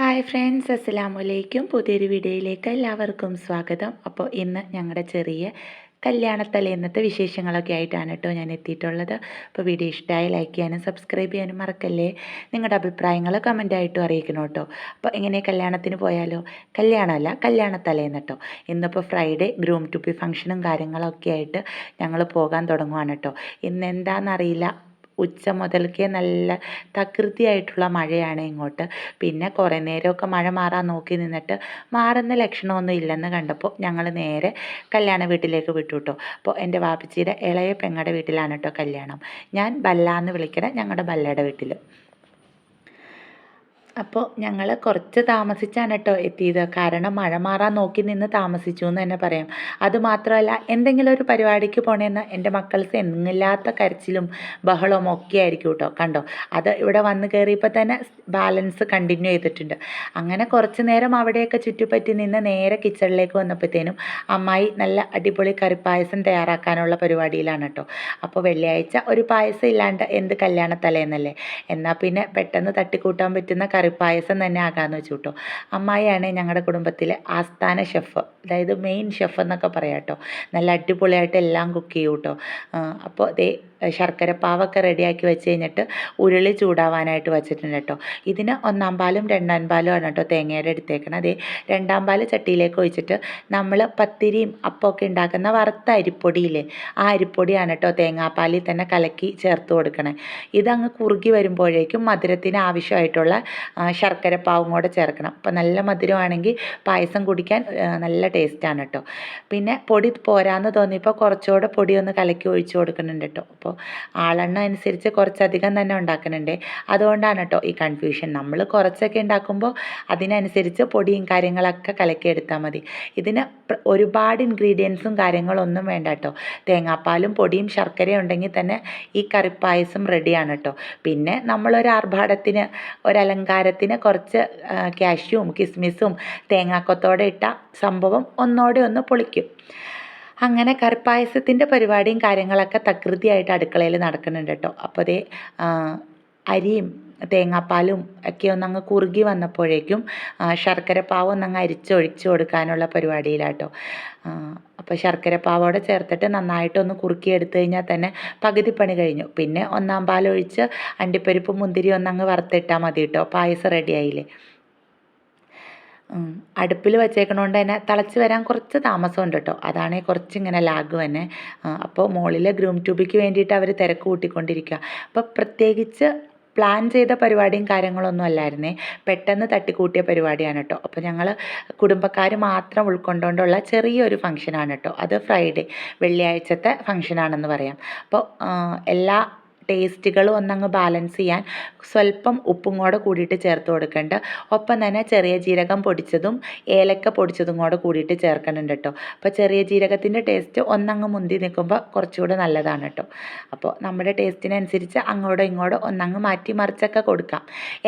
Hi friends അസ്സലാമു അലൈക്കും പുതിയൊരു വീഡിയോയിലേക്ക് എല്ലാവർക്കും സ്വാഗതം. അപ്പോൾ ഇന്ന് ഞങ്ങളുടെ ചെറിയ കല്യാണത്തലേന്നത്തെ വിശേഷങ്ങളൊക്കെ ആയിട്ടാണ് കേട്ടോ ഞാൻ എത്തിയിട്ടുള്ളത്. അപ്പോൾ വീഡിയോ ഇഷ്ടമായി ലൈക്ക് ചെയ്യാനും സബ്സ്ക്രൈബ് ചെയ്യാനും മറക്കല്ലേ? നിങ്ങളുടെ അഭിപ്രായങ്ങൾ കമന്റായിട്ടും അറിയിക്കണം കേട്ടോ. അപ്പോൾ എങ്ങനെ കല്യാണത്തിന് പോയാലോ? കല്യാണമല്ല കല്യാണത്തലേന്ന് കേട്ടോ. ഇന്നിപ്പോൾ ഫ്രൈഡേ ഗ്രൂം ടു ബി ഫംഗ്ഷനും കാര്യങ്ങളൊക്കെ ആയിട്ട് ഞങ്ങൾ പോകാൻ തുടങ്ങുവാണ് കേട്ടോ. ഇന്ന് എന്താണെന്നറിയില്ല. ഉച്ച മുതൽക്കേ നല്ല തകൃതിയായിട്ടുള്ള മഴയാണ് ഇങ്ങോട്ട്. പിന്നെ കുറേ നേരമൊക്കെ മഴ മാറാൻ നോക്കി നിന്നിട്ട് മാറുന്ന ലക്ഷണമൊന്നും ഇല്ലെന്ന് കണ്ടപ്പോൾ ഞങ്ങൾ നേരെ കല്യാണ വീട്ടിലേക്ക് വിട്ടു കേട്ടോ അപ്പോൾ എന്റെ വാപ്പച്ചിയുടെ ഇളയ പെങ്ങളുടെ വീട്ടിലാണ് കേട്ടോ കല്യാണം. ഞാൻ ബല്ല എന്ന് വിളിക്കണ ഞങ്ങളുടെ ബല്ലയുടെ വീട്ടിൽ അപ്പോൾ ഞങ്ങൾ കുറച്ച് താമസിച്ചാണ് കേട്ടോ എത്തിയത്. കാരണം മഴ മാറാൻ നോക്കി നിന്ന് താമസിച്ചു എന്ന് തന്നെ പറയാം. അതുമാത്രമല്ല എന്തെങ്കിലും ഒരു പരിപാടിക്ക് പോണേന്ന് എന്റെ മക്കൾക്ക് എന്നില്ലാത്ത കരച്ചിലും ബഹളവും ഒക്കെ ആയിരിക്കും കേട്ടോ. കണ്ടോ? അത് ഇവിടെ വന്ന് കയറിയപ്പോൾ തന്നെ ബാലൻസ് കണ്ടിന്യൂ ചെയ്തിട്ടുണ്ട്. അങ്ങനെ കുറച്ച് നേരം അവിടെയൊക്കെ ചുറ്റിപ്പറ്റി നിന്ന് നേരെ കിച്ചണിലേക്ക് വന്നപ്പോഴത്തേനും അമ്മായി നല്ല അടിപൊളി കറിപ്പായസം തയ്യാറാക്കാനുള്ള പരിപാടിയിലാണ് കേട്ടോ. അപ്പോൾ വെള്ളിയാഴ്ച ഒരു പായസം ഇല്ലാണ്ട് എന്ത് കല്യാണത്തലേന്നല്ലേ? എന്നാൽ പിന്നെ പെട്ടെന്ന് തട്ടിക്കൂട്ടാൻ പറ്റുന്ന കറിപ്പായസം തന്നെ ആകാമെന്ന് വെച്ചു കേട്ടോ അമ്മായിയാണ് ഞങ്ങളുടെ കുടുംബത്തിലെ ആസ്ഥാന ഷെഫ് അതായത് മെയിൻ ഷെഫ് എന്നൊക്കെ പറയാം കേട്ടോ നല്ല അടിപൊളിയായിട്ട് എല്ലാം കുക്ക് ചെയ്യും കേട്ടോ അപ്പോൾ ദേ ശർക്കര പാവൊക്കെ റെഡിയാക്കി വെച്ച് കഴിഞ്ഞിട്ട് ഉരുളി ചൂടാവാനായിട്ട് വെച്ചിട്ടുണ്ട് കേട്ടോ. ഇതിന് ഒന്നാം പാലും രണ്ടാം പാലും ആണ് കേട്ടോ തേങ്ങയുടെ എടുത്തേക്കണം അതേ രണ്ടാം പാൽ ചട്ടിയിലേക്ക് ഒഴിച്ചിട്ട് നമ്മൾ പത്തിരിയും അപ്പമൊക്കെ ഉണ്ടാക്കുന്ന വറുത്ത അരിപ്പൊടിയില്ലേ ആ അരിപ്പൊടിയാണ് കേട്ടോ തേങ്ങാപ്പാലിൽ തന്നെ കലക്കി ചേർത്ത് കൊടുക്കണേ. ഇതങ്ങ് കുറുകി വരുമ്പോഴേക്കും മധുരത്തിന് ആവശ്യമായിട്ടുള്ള ശർക്കരപ്പാവും കൂടെ ചേർക്കണം. അപ്പോൾ നല്ല മധുരമാണെങ്കിൽ പായസം കുടിക്കാൻ നല്ല ടേസ്റ്റാണ് കേട്ടോ. പിന്നെ പൊടി പോരാന്ന് തോന്നിയപ്പോൾ കുറച്ചുകൂടെ പൊടി ഒന്ന് കലക്കി ഒഴിച്ചു കൊടുക്കുന്നുണ്ട് കേട്ടോ. അപ്പോൾ അപ്പോൾ ആളെണ്ണം അനുസരിച്ച് കുറച്ചധികം തന്നെ ഉണ്ടാക്കുന്നുണ്ട്. അതുകൊണ്ടാണ് കേട്ടോ ഈ കൺഫ്യൂഷൻ നമ്മൾ കുറച്ചൊക്കെ ഉണ്ടാക്കുമ്പോൾ അതിനനുസരിച്ച് പൊടിയും കാര്യങ്ങളൊക്കെ കലക്കിയെടുത്താൽ മതി. ഇതിന് ഒരുപാട് ഇൻഗ്രീഡിയൻസും കാര്യങ്ങളൊന്നും വേണ്ട കേട്ടോ. തേങ്ങാപ്പാലും പൊടിയും ശർക്കരയും ഉണ്ടെങ്കിൽ തന്നെ ഈ കറിപ്പായസം റെഡിയാണ് കേട്ടോ. പിന്നെ നമ്മളൊരു ആർഭാടത്തിന് ഒരലങ്കാരത്തിന് കുറച്ച് കാഷ്യൂവും കിസ്മിസും തേങ്ങാക്കൊത്തോടെ ഇട്ട സംഭവം ഒന്നോടെ ഒന്ന് പൊളിക്കും. അങ്ങനെ കറിപ്പായസത്തിന്റെ പരിപാടിയും കാര്യങ്ങളൊക്കെ തകൃതിയായിട്ട് അടുക്കളയിൽ നടക്കുന്നുണ്ട് കേട്ടോ. അപ്പോൾ അതേ അരിയും തേങ്ങാപ്പാലും ഒക്കെ ഒന്നങ്ങ് കുറുകി വന്നപ്പോഴേക്കും ശർക്കരപ്പാവ് ഒന്നങ്ങ് അരിച്ചൊഴിച്ചു കൊടുക്കാനുള്ള പരിപാടിയിലാട്ടോ. അപ്പോൾ ശർക്കരപ്പാവോടെ ചേർത്തിട്ട് നന്നായിട്ടൊന്ന് കുറുക്കി എടുത്തു കഴിഞ്ഞാൽ തന്നെ പകുതി പണി കഴിഞ്ഞു. പിന്നെ ഒന്നാം പാലൊഴിച്ച് അണ്ടിപ്പരിപ്പ് മുന്തിരി ഒന്നങ്ങ് വറുത്തിട്ടാൽ മതി കേട്ടോ. പായസം റെഡിയായില്ലേ അടുപ്പിൽ വെച്ചേക്കണോണ്ട് തന്നെ തിളച്ച് വരാൻ കുറച്ച് താമസമുണ്ട് കേട്ടോ. അതാണ് കുറച്ച് ഇങ്ങനെ ലാഗ് തന്നെ അപ്പോൾ മുകളിലെ ഗ്രൂം ട്യൂബിക്ക് വേണ്ടിയിട്ട് അവർ തിരക്ക് കൂട്ടിക്കൊണ്ടിരിക്കുക അപ്പോൾ പ്രത്യേകിച്ച് പ്ലാൻ ചെയ്ത പരിപാടിയും കാര്യങ്ങളൊന്നും അല്ലായിരുന്നേ. പെട്ടെന്ന് തട്ടിക്കൂട്ടിയ പരിപാടിയാണ് കേട്ടോ. അപ്പോൾ ഞങ്ങൾ കുടുംബക്കാർ മാത്രം ഉൾക്കൊണ്ടുകൊണ്ടുള്ള ചെറിയൊരു ഫംഗ്ഷനാണ് കേട്ടോ. അത് ഫ്രൈഡേ വെള്ളിയാഴ്ചത്തെ ഫംഗ്ഷനാണെന്ന് പറയാം. അപ്പോൾ എല്ലാ ടേസ്റ്റുകളും ഒന്നങ്ങ് ബാലൻസ് ചെയ്യാൻ സ്വല്പം ഉപ്പും കൂടെ കൂടിയിട്ട് ചേർത്ത് കൊടുക്കേണ്ട. ഒപ്പം തന്നെ ചെറിയ ജീരകം പൊടിച്ചതും ഏലക്ക പൊടിച്ചതും കൂടെ കൂടിയിട്ട് ചേർക്കുന്നുണ്ട് കേട്ടോ അപ്പോൾ ചെറിയ ജീരകത്തിന്റെ ടേസ്റ്റ് ഒന്നങ്ങ് മുന്തി നിൽക്കുമ്പോൾ കുറച്ചുകൂടെ നല്ലതാണ് കേട്ടോ അപ്പോൾ നമ്മുടെ ടേസ്റ്റിനനുസരിച്ച് അങ്ങോട്ടോ ഇങ്ങോട്ടോ ഒന്നങ്ങ് മാറ്റി മറിച്ചൊക്കെ കൊടുക്കാം.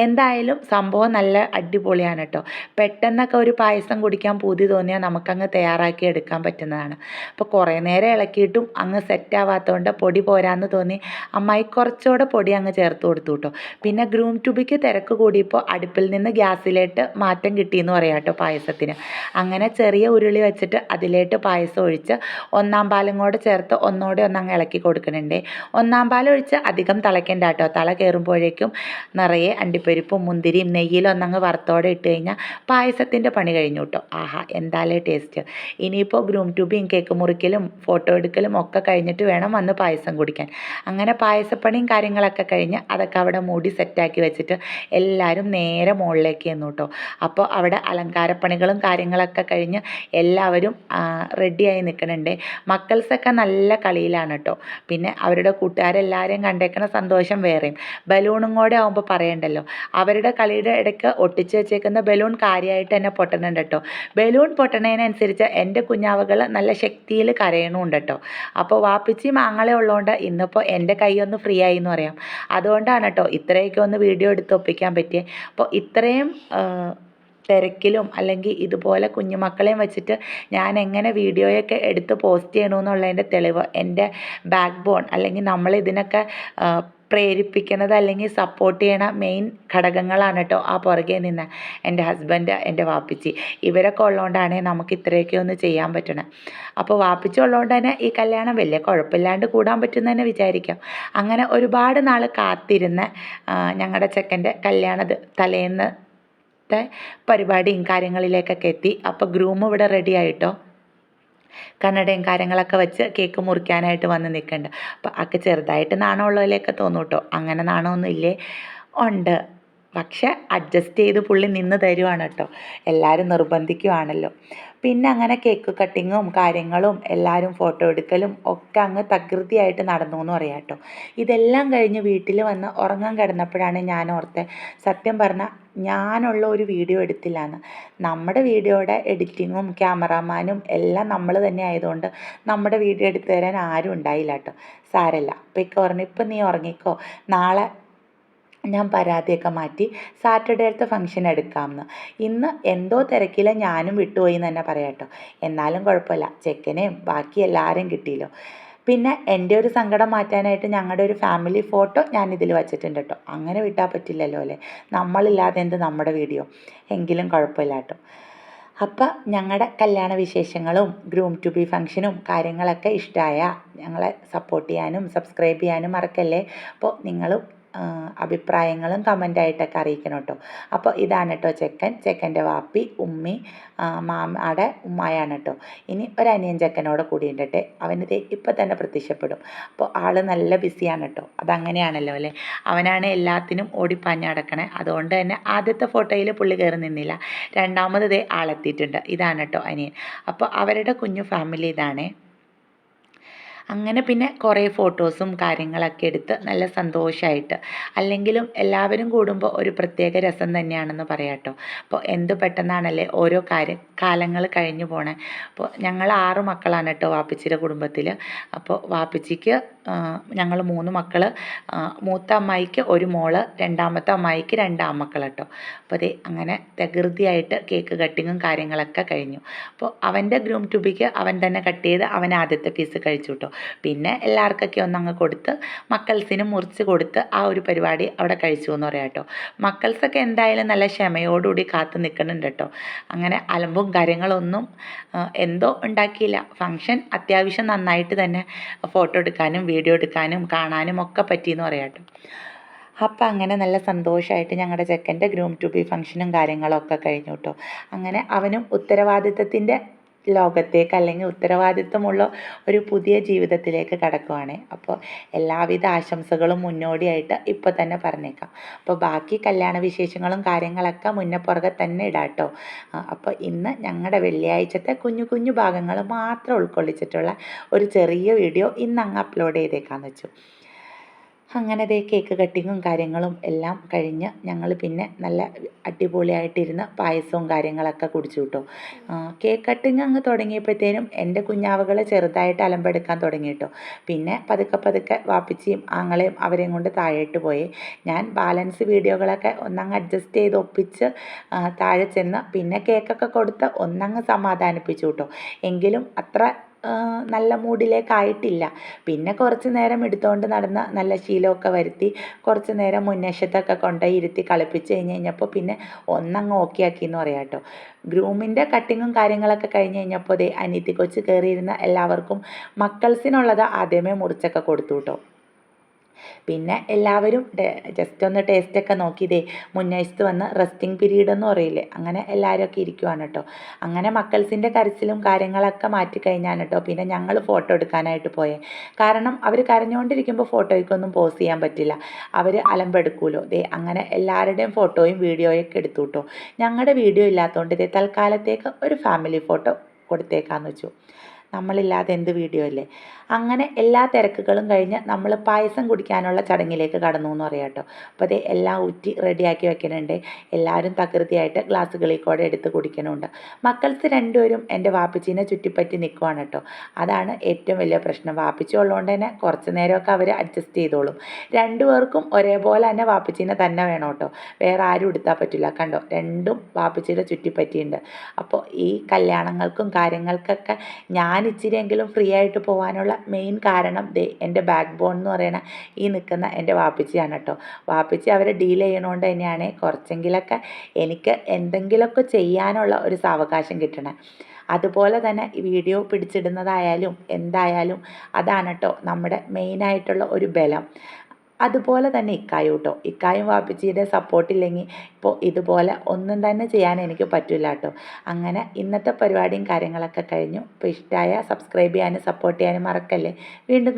എന്തായാലും സംഭവം നല്ല അടിപൊളിയാണ് കേട്ടോ പെട്ടെന്നൊക്കെ ഒരു പായസം കുടിക്കാൻ പൂതി തോന്നിയാൽ നമുക്കങ്ങ് തയ്യാറാക്കി എടുക്കാൻ പറ്റുന്നതാണ്. അപ്പോൾ കുറേ നേരം ഇളക്കിയിട്ടും അങ്ങ് സെറ്റ് ആവാത്തതുകൊണ്ട് പൊടി പോരാന്ന് തോന്നി അമ്മായി കുറച്ചുകൂടെ പൊടി അങ്ങ് ചേർത്ത് കൊടുത്തു കേട്ടോ പിന്നെ ഗ്രൂം ട്യൂബിക്ക് തിരക്ക് കൂടിയപ്പോൾ അടുപ്പിൽ നിന്ന് ഗ്യാസിലേട്ട് മാറ്റം കിട്ടിയെന്ന് പറയാം കേട്ടോ പായസത്തിന്. അങ്ങനെ ചെറിയ ഉരുളി വെച്ചിട്ട് അതിലേട്ട് പായസം ഒഴിച്ച് ഒന്നാം പാലും കൂടെ ചേർത്ത് ഒന്നോടെ ഒന്നങ്ങ് ഇളക്കി കൊടുക്കുന്നുണ്ട്. ഒന്നാം പാൽ ഒഴിച്ച് അധികം തിളയ്ക്കണ്ട കേട്ടോ തല കയറുമ്പോഴേക്കും നിറയെ അണ്ടിപ്പരിപ്പും മുന്തിരിയും നെയ്യിലും ഒന്നങ്ങ് വറുത്തോടെ ഇട്ട് കഴിഞ്ഞാൽ പായസത്തിന്റെ പണി കഴിഞ്ഞു കേട്ടോ ആഹാ എന്തായാലും ടേസ്റ്റ്. ഇനിയിപ്പോൾ ഗ്രൂം ട്യൂബിങ് കേക്ക് മുറിക്കലും ഫോട്ടോ എടുക്കലും ഒക്കെ കഴിഞ്ഞിട്ട് വേണം വന്ന് പായസം കുടിക്കാൻ. അങ്ങനെ പായസപ്പണിയും കാര്യങ്ങളൊക്കെ കഴിഞ്ഞ് അതൊക്കെ അവിടെ മൂടി സെറ്റാക്കി വെച്ചിട്ട് എല്ലാവരും നേരെ മുകളിലേക്ക് ചെന്നു കേട്ടോ. അപ്പോൾ അവിടെ അലങ്കാരപ്പണികളും കാര്യങ്ങളൊക്കെ കഴിഞ്ഞ് എല്ലാവരും റെഡിയായി നിൽക്കുന്നുണ്ട്. മക്കൾസൊക്കെ നല്ല കളിയിലാണ് കേട്ടോ. പിന്നെ അവരുടെ കൂട്ടുകാരെല്ലാവരെയും കണ്ടേക്കുന്ന സന്തോഷം വേറെയും. ബലൂണും കൂടെ ആകുമ്പോൾ പറയണ്ടല്ലോ. അവരുടെ കളിയുടെ ഇടയ്ക്ക് ഒട്ടിച്ച് വെച്ചേക്കുന്ന ബലൂൺ കാര്യമായിട്ട് തന്നെ പൊട്ടണുണ്ട് കേട്ടോ. ബലൂൺ പൊട്ടണതിനനുസരിച്ച് എന്റെ കുഞ്ഞാവകൾ നല്ല ശക്തിയിൽ കരയണമുണ്ട് കേട്ടോ. അപ്പോൾ വാപ്പിച്ചി മാങ്ങളെ ഉള്ളതുകൊണ്ട് ഇന്നിപ്പോൾ എന്റെ കൈ ഒന്ന് ഫ്രീ ആയി എന്ന് പറയാം. അതുകൊണ്ടാണ് കേട്ടോ ഇത്രയൊക്കെ ഒന്ന് വീഡിയോ എടുത്ത് ഒപ്പിക്കാൻ പറ്റിയത് അപ്പോൾ ഇത്രയും തിരക്കിലും അല്ലെങ്കിൽ ഇതുപോലെ കുഞ്ഞുമക്കളെയും വെച്ചിട്ട് ഞാൻ എങ്ങനെ വീഡിയോയൊക്കെ എടുത്ത് പോസ്റ്റ് ചെയ്യണമെന്നുള്ളതിന്റെ തെളിവ് എന്റെ ബാക്ക് ബോൺ അല്ലെങ്കിൽ നമ്മൾ ഇതിനൊക്കെ പ്രേരിപ്പിക്കുന്നത് അല്ലെങ്കിൽ സപ്പോർട്ട് ചെയ്യണ മെയിൻ ഘടകങ്ങളാണ് കേട്ടോ ആ പുറകെ നിന്ന്. എന്റെ ഹസ്ബൻഡ് എന്റെ വാപ്പിച്ചി. ഇവരൊക്കെ ഉള്ളതുകൊണ്ടാണ് നമുക്ക് ഇത്രയൊക്കെ ഒന്ന് ചെയ്യാൻ പറ്റണേ. അപ്പോൾ വാപ്പിച്ചി ഉള്ളതുകൊണ്ട് തന്നെ ഈ കല്യാണം വലിയ കുഴപ്പമില്ലാണ്ട് കൂടാൻ പറ്റുമെന്ന് തന്നെ വിചാരിക്കാം. അങ്ങനെ ഒരുപാട് നാൾ കാത്തിരുന്ന ഞങ്ങളുടെ ചെക്കന്റെ കല്യാണ തലേന്ന് പരിപാടിയും കാര്യങ്ങളിലേക്കൊക്കെ എത്തി. അപ്പോൾ ഗ്രൂം ഇവിടെ റെഡി ആയിട്ടോ? കണ്ണടയും കാര്യങ്ങളൊക്കെ വെച്ച് കേക്ക് മുറിക്കാനായിട്ട് വന്ന് നിൽക്കുന്നുണ്ട് അപ്പോൾ അക്ക് ചെറുതായിട്ട് നാണമുള്ളതിലേക്ക് തോന്നൂട്ടോ. അങ്ങനെ നാണമൊന്നും ഇല്ലേ ഉണ്ട്. പക്ഷെ അഡ്ജസ്റ്റ് ചെയ്ത് പുള്ളി നിന്ന് തരുവാണ് കേട്ടോ. എല്ലാവരും നിർബന്ധിക്കുവാണല്ലോ. പിന്നെ അങ്ങനെ കേക്ക് കട്ടിങ്ങും കാര്യങ്ങളും എല്ലാവരും ഫോട്ടോ എടുക്കലും ഒക്കെ അങ്ങ് തകൃതിയായിട്ട് നടന്നു എന്ന് പറയാം കേട്ടോ. ഇതെല്ലാം കഴിഞ്ഞ് വീട്ടിൽ വന്ന് ഉറങ്ങാൻ കിടന്നപ്പോഴാണ് ഞാൻ ഓർത്തെ സത്യം പറഞ്ഞാൽ ഞാനുള്ള ഒരു വീഡിയോ എടുത്തില്ല എന്ന് നമ്മുടെ വീഡിയോയുടെ എഡിറ്റിങ്ങും ക്യാമറാമാനും എല്ലാം നമ്മൾ തന്നെ ആയതുകൊണ്ട് നമ്മുടെ വീഡിയോ എടുത്തു തരാൻ ആരും ഉണ്ടായില്ല കേട്ടോ. സാരല്ല. അപ്പോൾ ഇക്ക ഇപ്പം നീ ഉറങ്ങിക്കോ. നാളെ ഞാൻ പരാതിയൊക്കെ മാറ്റി സാറ്റർഡേ സാറ്റർഡേത്തെ ഫംഗ്ഷൻ എടുക്കാമെന്ന്. ഇന്ന് എന്തോ തിരക്കിൽ ഞാനും വിട്ടുപോയി എന്ന് തന്നെ പറയാം കേട്ടോ. എന്നാലും കുഴപ്പമില്ല. ചെക്കനെയും ബാക്കി എല്ലാവരെയും കിട്ടിയല്ലോ. പിന്നെ എന്റെ ഒരു സങ്കടം മാറ്റാനായിട്ട് ഞങ്ങളുടെ ഒരു ഫാമിലി ഫോട്ടോ ഞാൻ ഇതിൽ വച്ചിട്ടുണ്ട് കേട്ടോ. അങ്ങനെ വിട്ടാൽ പറ്റില്ലല്ലോ അല്ലേ? നമ്മളില്ലാതെ എന്ത് നമ്മുടെ വീഡിയോ? എങ്കിലും കുഴപ്പമില്ല കേട്ടോ. അപ്പം ഞങ്ങളുടെ കല്യാണ വിശേഷങ്ങളും ഗ്രൂം ടു ബി ഫംഗ്ഷനും കാര്യങ്ങളൊക്കെ ഇഷ്ടമായ ഞങ്ങളെ സപ്പോർട്ട് ചെയ്യാനും സബ്സ്ക്രൈബ് ചെയ്യാനും മറക്കല്ലേ? അപ്പോൾ നിങ്ങളും അഭിപ്രായങ്ങളും കമന്റായിട്ടൊക്കെ അറിയിക്കണം കേട്ടോ അപ്പോൾ ഇതാണ് കേട്ടോ ചെക്കൻ. ചെക്കന്റെ വാപ്പി ഉമ്മി മാമയുടെ ഉമ്മായാണ് കേട്ടോ ഇനി ഒരു അനിയൻ ചെക്കനോട് കൂടി ഉണ്ടട്ടെ. അവനിത് ഇപ്പം തന്നെ പ്രത്യക്ഷപ്പെടും. അപ്പോൾ ആൾ നല്ല ബിസിയാണ് കേട്ടോ അതങ്ങനെയാണല്ലോ അല്ലേ? അവനാണ് എല്ലാത്തിനും ഓടിപ്പാഞ്ഞ് നടക്കണേ. അതുകൊണ്ട് തന്നെ ആദ്യത്തെ ഫോട്ടോയിൽ പുള്ളി കയറി നിന്നില്ല. രണ്ടാമത് ദേ ആളെത്തിയിട്ടുണ്ട്. ഇതാണ് കേട്ടോ അനിയൻ. അപ്പോൾ അവരുടെ കുഞ്ഞു ഫാമിലി ഇതാണേ. അങ്ങനെ പിന്നെ കുറേ ഫോട്ടോസും കാര്യങ്ങളൊക്കെ എടുത്ത് നല്ല സന്തോഷമായിട്ട് അല്ലെങ്കിലും എല്ലാവരും കൂടുമ്പോൾ ഒരു പ്രത്യേക രസം തന്നെയാണെന്ന് പറയാം കേട്ടോ. അപ്പോൾ എന്ത് പെട്ടെന്നാണല്ലേ ഓരോ കാര്യം കാലങ്ങൾ കഴിഞ്ഞു പോണേ. അപ്പോൾ ഞങ്ങൾ ആറ് മക്കളാണ് കേട്ടോ വാപ്പിച്ചിയുടെ കുടുംബത്തിൽ അപ്പോൾ വാപ്പിച്ചിക്ക് ഞങ്ങൾ മൂന്ന് മക്കൾ മൂത്ത അമ്മായിക്ക് ഒരു മോൾ രണ്ടാമത്തെ അമ്മായിക്ക് രണ്ട് ആൺമക്കൾ കേട്ടോ അപ്പോൾ അതേ അങ്ങനെ തകൃതിയായിട്ട് കേക്ക് കട്ടിങ്ങും കാര്യങ്ങളൊക്കെ കഴിഞ്ഞു. അപ്പോൾ അവന്റെ ഗ്രൂം ട്യൂബിക്ക് അവൻ തന്നെ കട്ട് ചെയ്ത് അവൻ ആദ്യത്തെ പീസ് കഴിച്ചു കേട്ടോ പിന്നെ എല്ലാവർക്കൊക്കെ ഒന്നങ്ങ് കൊടുത്ത് മക്കൾസിന് മുറിച്ച് കൊടുത്ത് ആ ഒരു പരിപാടി അവിടെ കഴിച്ചു എന്ന് പറയാം കേട്ടോ മക്കൾസൊക്കെ എന്തായാലും നല്ല ക്ഷമയോടുകൂടി കാത്തു നിൽക്കുന്നുണ്ട് കേട്ടോ അങ്ങനെ അലമ്പും കാര്യങ്ങളൊന്നും എന്തോ ഉണ്ടാക്കിയില്ല. ഫങ്ഷൻ അത്യാവശ്യം നന്നായിട്ട് തന്നെ ഫോട്ടോ എടുക്കാനും വീഡിയോ എടുക്കാനും കാണാനും ഒക്കെ പറ്റിയെന്ന് പറയാം അപ്പം അങ്ങനെ നല്ല സന്തോഷമായിട്ട് ഞങ്ങളുടെ ചെക്കന്റെ ഗ്രൂം ടു ബി ഫംഗ്ഷനും കാര്യങ്ങളൊക്കെ കഴിഞ്ഞു കേട്ടോ. അങ്ങനെ അവനും ഉത്തരവാദിത്തത്തിന്റെ ലോകത്തേക്ക് അല്ലെങ്കിൽ ഉത്തരവാദിത്വമുള്ള ഒരു പുതിയ ജീവിതത്തിലേക്ക് കടക്കുവാണ്. അപ്പോൾ എല്ലാവിധ ആശംസകളും മുന്നോടിയായിട്ട് ഇപ്പോൾ തന്നെ പറഞ്ഞേക്കാം. അപ്പോൾ ബാക്കി കല്യാണ വിശേഷങ്ങളും കാര്യങ്ങളൊക്കെ മുന്നേ പുറകെ തന്നെ ഇടാട്ടോ അപ്പോൾ ഇന്ന് ഞങ്ങളുടെ വെള്ളിയാഴ്ചത്തെ കുഞ്ഞു കുഞ്ഞു ഭാഗങ്ങൾ മാത്രം ഉൾക്കൊള്ളിച്ചിട്ടുള്ള ഒരു ചെറിയ വീഡിയോ ഇന്ന് അങ്ങ് അപ്ലോഡ് ചെയ്തേക്കാന്ന് വെച്ചു. അങ്ങനെ ദേ കേക്ക് കട്ടിങ്ങും കാര്യങ്ങളും എല്ലാം കഴിഞ്ഞ് ഞങ്ങൾ പിന്നെ നല്ല അടിപൊളിയായിട്ടിരുന്ന് പായസവും കാര്യങ്ങളൊക്കെ കുടിച്ചു കേട്ടോ കേക്ക് കട്ടിങ് അങ്ങ് തുടങ്ങിയപ്പോഴത്തേനും എന്റെ കുഞ്ഞാവകൾ ചെറുതായിട്ട് അലമ്പെടുക്കാൻ തുടങ്ങി കേട്ടോ പിന്നെ പതുക്കെ പതുക്കെ വാപ്പിച്ചിയും ആങ്ങളെയും അവരെയും കൊണ്ട് താഴേട്ട് പോയി. ഞാൻ ബാലൻസ് വീഡിയോകളൊക്കെ ഒന്നങ്ങ് അഡ്ജസ്റ്റ് ചെയ്ത് ഒപ്പിച്ച് താഴെ ചെന്ന് പിന്നെ കേക്കൊക്കെ കൊടുത്ത് ഒന്നങ്ങ് സമാധാനിപ്പിച്ചു കേട്ടോ എങ്കിലും അത്ര നല്ല മൂഡിലേക്കായിട്ടില്ല. പിന്നെ കുറച്ച് നേരം എടുത്തുകൊണ്ട് നടന്ന നല്ല ശീലമൊക്കെ വരുത്തി കുറച്ച് നേരം മുന്നേഷത്തൊക്കെ കൊണ്ടുപോയി ഇരുത്തി കളിപ്പിച്ച് കഴിഞ്ഞ് കഴിഞ്ഞപ്പോൾ പിന്നെ ഒന്നങ്ങ് ഓക്കെ ആക്കി എന്ന് പറയാം കേട്ടോ ഗ്രൂമിന്റെ കട്ടിങ്ങും കാര്യങ്ങളൊക്കെ കഴിഞ്ഞ് കഴിഞ്ഞപ്പോൾ ദേ അനിയത്തി കൊച്ച് കയറിയിരുന്ന എല്ലാവർക്കും മക്കൾസിനുള്ളത് ആദ്യമേ മുറിച്ചൊക്കെ കൊടുത്തു കേട്ടോ പിന്നെ എല്ലാവരും ജസ്റ്റ് ഒന്ന് ടേസ്റ്റ് ടേസ്റ്റൊക്കെ നോക്കിയതേ മുന്നേശത്ത് വന്ന് റെസ്റ്റിംഗ് പീരീഡ് എന്ന് പറയില്ലേ അങ്ങനെ എല്ലാവരും ഒക്കെ ഇരിക്കുവാണ് കേട്ടോ അങ്ങനെ മക്കൾസിന്റെ കരച്ചിലും കാര്യങ്ങളൊക്കെ മാറ്റി കഴിഞ്ഞാൽ കേട്ടോ പിന്നെ ഞങ്ങൾ ഫോട്ടോ എടുക്കാനായിട്ട് പോയേ. കാരണം അവർ കരഞ്ഞുകൊണ്ടിരിക്കുമ്പോൾ ഫോട്ടോയ്ക്കൊന്നും പോസ് ചെയ്യാൻ പറ്റില്ല. അവർ അലമ്പെടുക്കുമല്ലോ ദേ അങ്ങനെ എല്ലാവരുടെയും ഫോട്ടോയും വീഡിയോയൊക്കെ എടുത്തു കേട്ടോ ഞങ്ങളുടെ വീഡിയോ ഇല്ലാത്തതുകൊണ്ട് ഇതേ തൽക്കാലത്തേക്ക് ഒരു ഫാമിലി ഫോട്ടോ കൊടുത്തേക്കാന്ന് വെച്ചു. നമ്മളില്ലാതെ എന്ത് വീഡിയോ അല്ലേ? അങ്ങനെ എല്ലാ തിരക്കുകളും കഴിഞ്ഞ് നമ്മൾ പായസം കുടിക്കാനുള്ള ചടങ്ങിലേക്ക് കടന്നു എന്ന് പറയാം കേട്ടോ. അപ്പോൾ അതേ എല്ലാം ഊറ്റി റെഡിയാക്കി വെക്കുന്നുണ്ട് എല്ലാവരും തകൃതിയായിട്ട് ഗ്ലാസ്സുകളിൽ കൂടെ എടുത്ത് കുടിക്കണമുണ്ട് മക്കൾസ് രണ്ടുപേരും എന്റെ വാപ്പിച്ചീനെ ചുറ്റിപ്പറ്റി നിൽക്കുവാണ് കേട്ടോ. അതാണ് ഏറ്റവും വലിയ പ്രശ്നം. വാപ്പച്ചി ഉള്ളതുകൊണ്ട് തന്നെ കുറച്ച് നേരമൊക്കെ അവർ അഡ്ജസ്റ്റ് ചെയ്തോളും. രണ്ടുപേർക്കും ഒരേപോലെ തന്നെ വാപ്പിച്ചീനെ തന്നെ വേണം കേട്ടോ. വേറെ ആരും എടുത്താൽ പറ്റില്ല. കണ്ടോ? രണ്ടും വാപ്പിച്ചിയുടെ ചുറ്റിപ്പറ്റിയുണ്ട്. അപ്പോൾ ഈ കല്യാണങ്ങൾക്കും കാര്യങ്ങൾക്കൊക്കെ ഞാൻ ഇച്ചിരിയെങ്കിലും ഫ്രീ ആയിട്ട് പോകാനുള്ള മെയിൻ കാരണം ദേ എന്റെ ബാക്ക് ബോൺ എന്ന് പറയുന്ന ഈ നിൽക്കുന്ന എന്റെ വാപ്പിച്ചിയാണ് കേട്ടോ. വാപ്പിച്ചി അവരെ ഡീൽ ചെയ്യണോണ്ട് തന്നെയാണ് കുറച്ചെങ്കിലൊക്കെ എനിക്ക് എന്തെങ്കിലുമൊക്കെ ചെയ്യാനുള്ള ഒരു സാവകാശം കിട്ടണേ. അതുപോലെ തന്നെ വീഡിയോ പിടിച്ചിടുന്നതായാലും എന്തായാലും അതാണ് കേട്ടോ നമ്മുടെ മെയിനായിട്ടുള്ള ഒരു ബലം. അതുപോലെ തന്നെ ഇക്കായും കേട്ടോ. ഇക്കായും വാപ്പിച്ചിയുടെ സപ്പോർട്ടില്ലെങ്കിൽ ഇപ്പോൾ ഇതുപോലെ ഒന്നും തന്നെ ചെയ്യാൻ എനിക്ക് പറ്റില്ല കേട്ടോ. അങ്ങനെ ഇന്നത്തെ പരിപാടിയും കാര്യങ്ങളൊക്കെ കഴിഞ്ഞു. ഇപ്പോൾ ഇഷ്ടമായ സബ്സ്ക്രൈബ് ചെയ്യാനും സപ്പോർട്ട് ചെയ്യാനും മറക്കല്ലേ. വീണ്ടും